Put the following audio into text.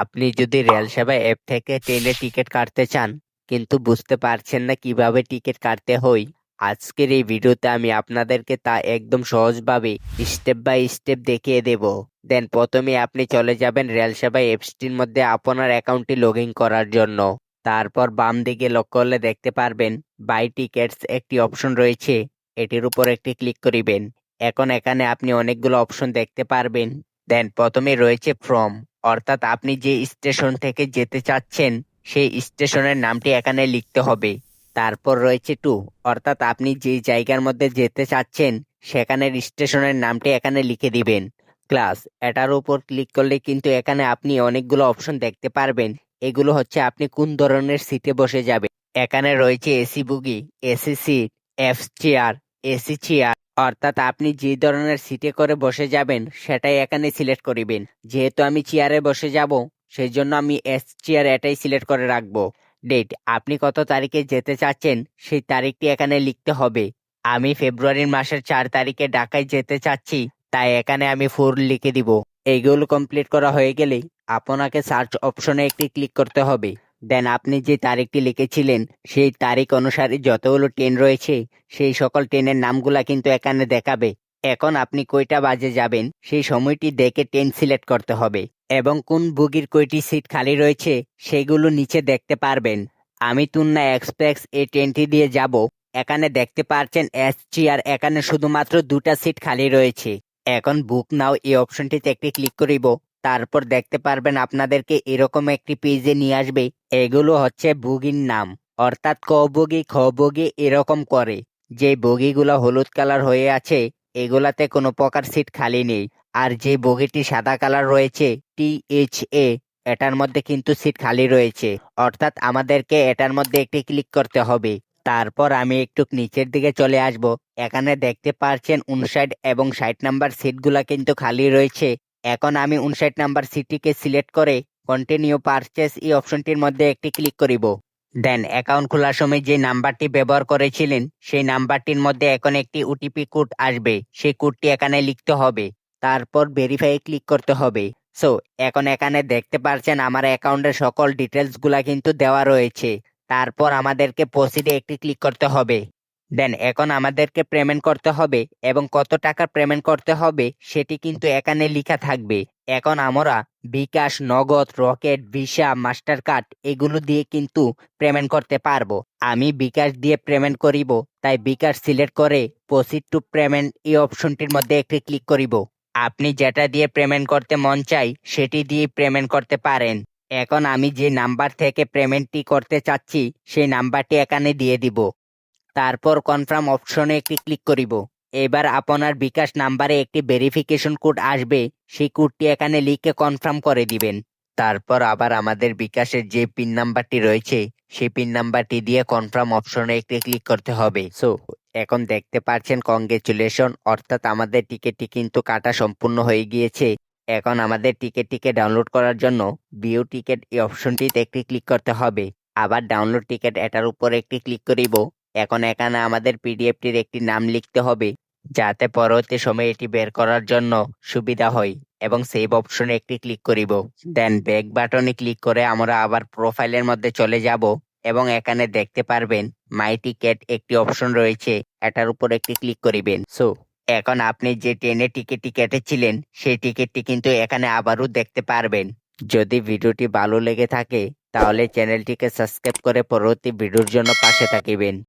আপনি যদি রেল সেবা অ্যাপ থেকে ট্রেনের টিকিট কাটতে চান, কিন্তু বুঝতে পারছেন না কীভাবে টিকিট কাটতে হয়, আজকের এই ভিডিওতে আমি আপনাদেরকে তা একদম সহজভাবে স্টেপ বাই স্টেপ দেখিয়ে দেব। দেন প্রথমে আপনি চলে যাবেন রেল সেবা অ্যাপসটির মধ্যে আপনার অ্যাকাউন্টটি লগ করার জন্য। তারপর বাম দিকে লক্ষ্য করলে দেখতে পারবেন বাই টিকেটস একটি অপশন রয়েছে, এটির উপর একটি ক্লিক করিবেন। এখন এখানে আপনি অনেকগুলো অপশন দেখতে পারবেন। দেন প্রথমে রয়েছে ফ্রম অর্থাৎ আপনি যে স্টেশন থেকে যেতে চাচ্ছেন, সেই স্টেশনের নামটি এখানে লিখতে হবে। তারপর রয়েছে টু। অর্থাৎ আপনি যে জায়গার মধ্যে যেতে চাচ্ছেন, সেখানের স্টেশনের নামটি এখানে লিখে দিবেন। ক্লাস, এটার উপর ক্লিক করলে কিন্তু এখানে আপনি অনেকগুলো অপশন দেখতে পারবেন। এগুলো হচ্ছে আপনি কোন ধরনের সিটে বসে যাবে এখানে রয়েছে AC bogie, AC seat, F chair, AC chair. অর্থাৎ আপনি যে ধরনের সিটে করে বসে যাবেন, সেটাই এখানে সিলেক্ট করিবেন। যেহেতু আমি চেয়ারে বসে যাব সেই জন্য আমি এস চেয়ার এটাই সিলেক্ট করে রাখব। ডেট আপনি কত তারিখে যেতে চাচ্ছেন, সেই তারিখটি এখানে লিখতে হবে। আমি ফেব্রুয়ারির মাসের চার তারিখে ঢাকায় যেতে চাচ্ছি, তাই এখানে আমি ফোর লিখে দিব। এইগুলো কমপ্লিট করা হয়ে গেলে আপনাকে সার্চ অপশনে একটি ক্লিক করতে হবে। দেন আপনি যে তারিখটি লিখেছিলেন, সেই তারিখ অনুসারে যতগুলো ট্রেন রয়েছে, সেই সকল ট্রেনের নামগুলা কিন্তু এখানে দেখাবে। এখন আপনি কয়টা বাজে যাবেন, সেই সময়টি দেখে ট্রেন সিলেক্ট করতে হবে এবং কোন বুগির কয়টি সিট খালি রয়েছে, সেগুলো নিচে দেখতে পারবেন। আমি তুন্না এক্সপ্রেস এই ট্রেনটি দিয়ে যাব, এখানে দেখতে পারছেন এস চেয়ার এখানে শুধুমাত্র দুটা সিট খালি রয়েছে। এখন বুক নাও এই অপশনটিতে একটি ক্লিক করিব। তারপর দেখতে পারবেন আপনাদেরকে এরকম একটি পেজে নিয়ে আসবে। এগুলো হচ্ছে বুগির নাম। অর্থাৎ ক বগি, খ বগি এরকম করে। যে বগিগুলো হলুদ কালার হয়ে আছে, এগুলাতে কোনো প্রকার সিট খালি নেই। আর যে বগিটি সাদা কালার রয়েছে টি এইচ এ এটার মধ্যে কিন্তু সিট খালি রয়েছে। অর্থাৎ আমাদেরকে এটার মধ্যে একটি ক্লিক করতে হবে। তারপর আমি একটু নিচের দিকে চলে আসব। এখানে দেখতে পাচ্ছেন উনষাট এবং ষাট নাম্বার সিটগুলা কিন্তু খালি রয়েছে। এখন আমি উনষাট নাম্বার সিটটিকে সিলেক্ট করে কন্টিনিউ পারচেস এই অপশনটির মধ্যে একটি ক্লিক করিব। দেন অ্যাকাউন্ট খোলার সময় যে নাম্বারটি ব্যবহার করেছিলেন, সেই নাম্বারটির মধ্যে এখন একটি ওটিপি কোড আসবে। সেই কোডটি এখানে লিখতে হবে। তারপর ভেরিফাই ক্লিক করতে হবে। সো এখন এখানে দেখতে পাচ্ছেন আমার অ্যাকাউন্টের সকল ডিটেলসগুলা কিন্তু দেওয়া রয়েছে। তারপর আমাদেরকে প্রসিডে একটি ক্লিক করতে হবে। দেন এখন আমাদেরকে পেমেন্ট করতে হবে এবং কত টাকা পেমেন্ট করতে হবে সেটি কিন্তু এখানে লেখা থাকবে। এখন আমরা বিকাশ, নগদ, রকেট, ভিসা মাস্টার কার্ড এগুলো দিয়ে কিন্তু পেমেন্ট করতে পারব। আমি বিকাশ দিয়ে পেমেন্ট করিব, তাই বিকাশ সিলেক্ট করে প্রসিড টু পেমেন্ট এই অপশনটির মধ্যে একটি ক্লিক করিব। আপনি যেটা দিয়ে পেমেন্ট করতে মন চাই সেটি দিয়ে পেমেন্ট করতে পারেন। এখন আমি যে নাম্বার থেকে পেমেন্টটি করতে চাচ্ছি সেই নাম্বারটি এখানে দিয়ে দিব। তারপর কনফার্ম অপশনে একটি ক্লিক করিব। এবার আপনার বিকাশ নাম্বারে একটি ভেরিফিকেশন কোড আসবে, সেই কোডটি এখানে লিখে কনফার্ম করে দিবেন। তারপর আবার আমাদের বিকাশের যে পিন নাম্বারটি রয়েছে, সেই পিন নাম্বারটি দিয়ে কনফার্ম অপশনে একটি ক্লিক করতে হবে। সো এখন দেখতে পাচ্ছেন কংগ্রেচুলেশন অর্থাৎ আমাদের টিকিটটি কিন্তু কাটা সম্পূর্ণ হয়ে গিয়েছে। এখন আমাদের টিকিটটিকে ডাউনলোড করার জন্য ভিউ টিকিট এই অপশনটিতে একটি ক্লিক করতে হবে। আবার ডাউনলোড টিকিট এটার উপর একটি ক্লিক করিব। এখন এখানে আমাদের পিডিএফটির একটি নাম লিখতে হবে, যাতে পরবর্তী সময়ে এটি বের করার জন্য সুবিধা হয়, এবং সেভ অপশনে একটি ক্লিক করিব। দেন ব্যাক বাটনে ক্লিক করে আমরা আবার প্রোফাইলের মধ্যে চলে যাব, এবং এখানে দেখতে পারবেন মাই টিকেট একটি অপশন রয়েছে, এটার উপর একটি ক্লিক করিবেন। সো এখন আপনি যে ট্রেনের টিকিটটি কেটেছিলেন, সেই টিকিটটি কিন্তু এখানে আবারও দেখতে পারবেন। যদি ভিডিওটি ভালো লেগে থাকে, তাহলে চ্যানেলটিকে সাবস্ক্রাইব করে পরবর্তী ভিডিওর জন্য পাশে থাকিবেন।